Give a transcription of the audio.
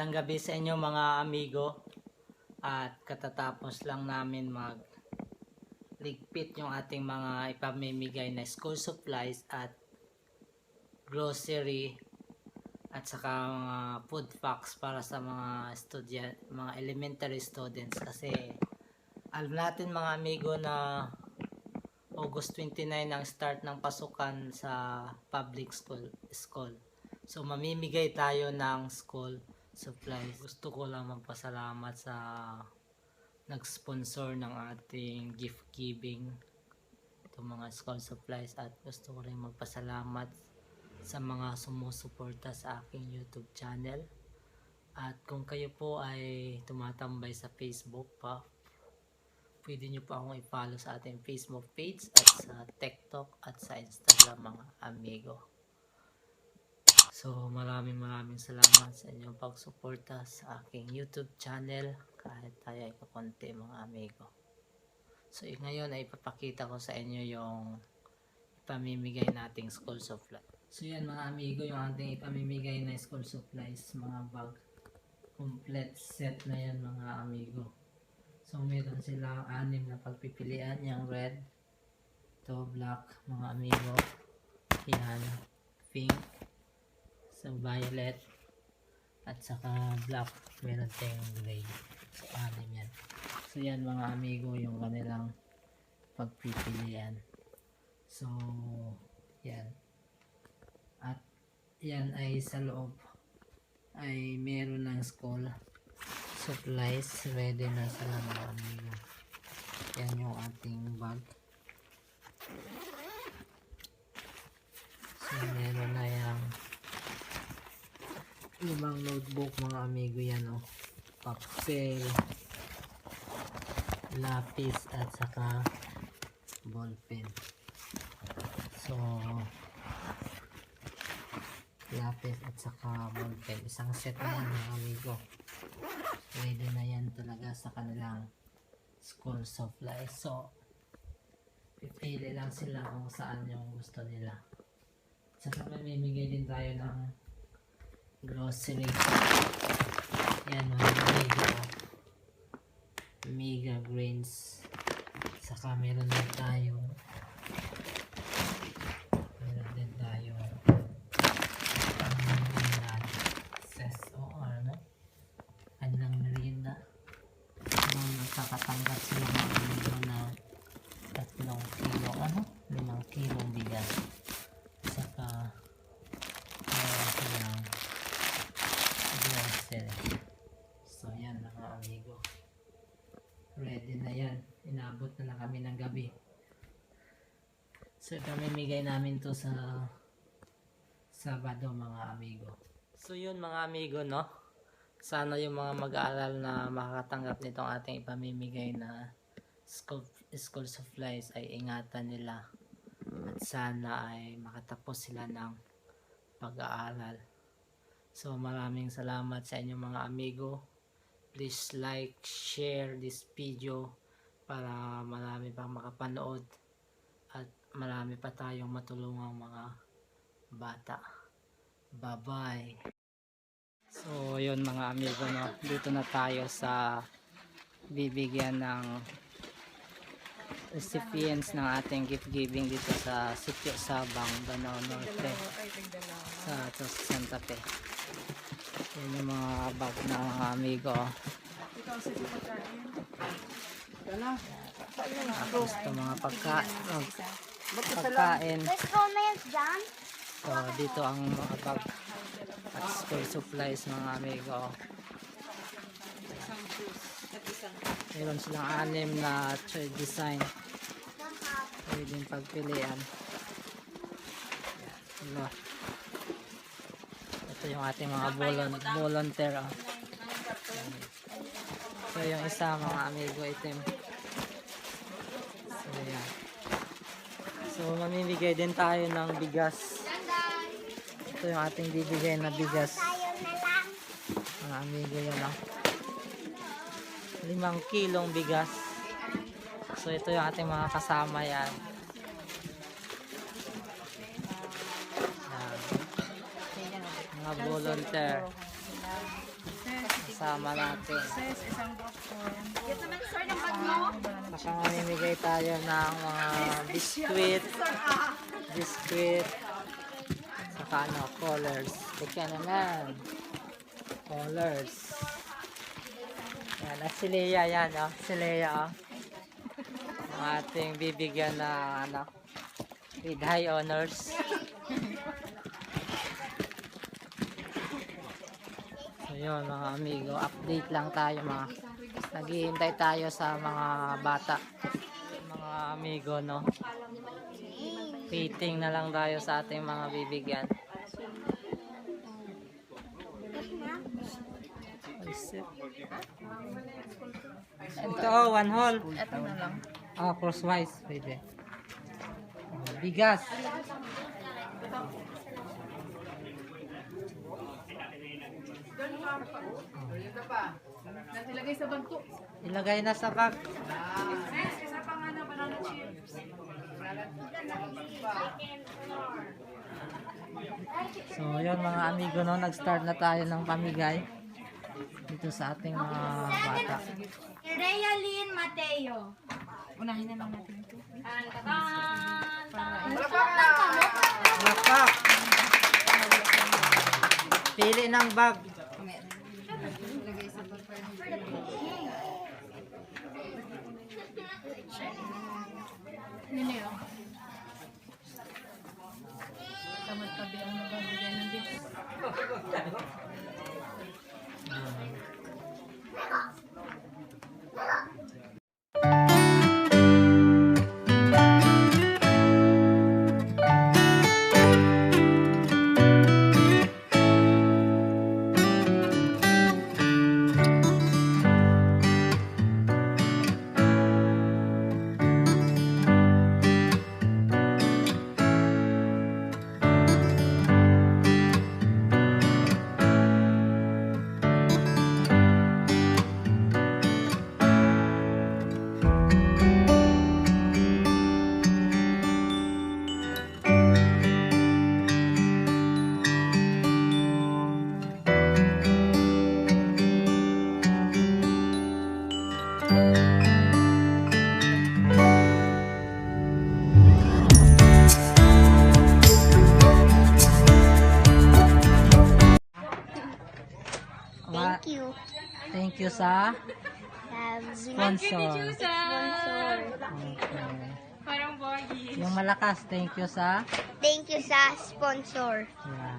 Magandang gabi sa inyo mga amigo. At katatapos lang namin mag ligpit yung ating mga ipamimigay na school supplies at grocery at saka mga food packs para sa mga student, mga elementary students kasi alam natin mga amigo na August 29 ang start ng pasukan sa public school school. So mamimigay tayo ng school supplies. Gusto ko lang magpasalamat sa nag-sponsor ng ating gift giving itong mga school supplies at gusto ko rin magpasalamat sa mga sumusuporta sa aking YouTube channel. At kung kayo po ay tumatambay sa Facebook pa, pwede nyo po akong i-follow sa ating Facebook page at sa TikTok at sa Instagram mga amigo. So maraming maraming salamat sa inyong pagsuporta sa aking YouTube channel kahit tayo ay kakonti mga amigo. So ngayon ay ipapakita ko sa inyo yung ipamimigay nating school supplies. So yan mga amigo yung ating ipamimigay na school supplies mga bag. Complete set na yan mga amigo. So meron silang anim na pagpipilian yung red, to black mga amigo. Yan, pink, sa violet, at saka black. Meron tayong gray. So anim yan. So yan mga amigo yung kanilang pagpipilian. So yan. At yan ay sa loob ay meron ng school supplies ready na sila mga amigo. Yan yung ating bag. So meron na yung limang notebook mga amigo yan oh. Papel, lapis at saka ballpen. So lapis at saka ballpen. Isang set na yan mga amigo. Ready na yan talaga sa kanilang school supplies. So, pipili lang sila kung saan yung gusto nila. Saka mamimigay din tayo ng grocery. Yan mga amigo. Mega grains. Saka meron din tayo meron din tayo SSOR, no? Kanilang merienda. Nung nakakatanggap sila ng amigo na tatlong kilo, ano? Limang kilong bigas. Saka, meron silang grocery. So, yan mga amigo. Ready na yan. Inabot na lang kami ng gabi. So, pamimigay namin to sa Sabado mga amigo. So yun mga amigo no. Sana yung mga mag-aaral na makakatanggap nitong ating ipamimigay na school, school supplies ay ingatan nila. At sana ay makatapos sila ng pag-aaral. So maraming salamat sa inyong mga amigo. Please like, share this video para marami pang makapanood at marami pa tayong matulungang mga bata. Bye-bye. So, yun mga amigo, no? Dito na tayo sa bibigyan ng recipients ng ating gift giving dito sa Sitio Sabang, Banao Norte sa Santa Fe. Yun yung mga bag na mga amigo. Tapos ito mga pagkain. Pagkain. Go, man, John. So, dito ang mga bag at school supplies mga amigo. Meron silang anim na trade design. Pwedeng pagpilian. Ano. Ito yung ating mga volun volunteer. Oh. So, yung isa mga amigo item. So, yan. So, mamimigay din tayo ng bigas. Ito yung ating bibigay na bigas. Mga amigo yun ah. Limang kilong bigas. So ito yung ating mga kasama yan. Yan. Mga volunteer. Sir, kasama natin. Sis, isang popcorn. Yung bag mo. Saka mamimigay tayo ng mga biskuit, biskuit, saka ano, colors. Tika naman. Colors. Yan, at si Leia yan, oh. Si Leia, oh. Ang ating bibigyan na, ano, with high honors. So yun mga amigo, update lang tayo mga naghihintay tayo sa mga bata. Mga amigo no? Waiting na lang tayo sa ating mga bibigyan. Ito oh, one hole Ito na lang. oh, crosswise pwede. Oh, bigas Natilagay sa bag ko. ilagay na sa bag Sis, isa pa nga na banana chips. so yun mga amigo no nag-start na tayo ng pamigay dito sa ating mga bata Rhea Lynn Mateo. Unahin na lang natin ito. Lakak. Pili ng bag. Sa sponsor. sponsor. Okay. Parang boy. Yung malakas, thank you sa Thank you sa sponsor. yan.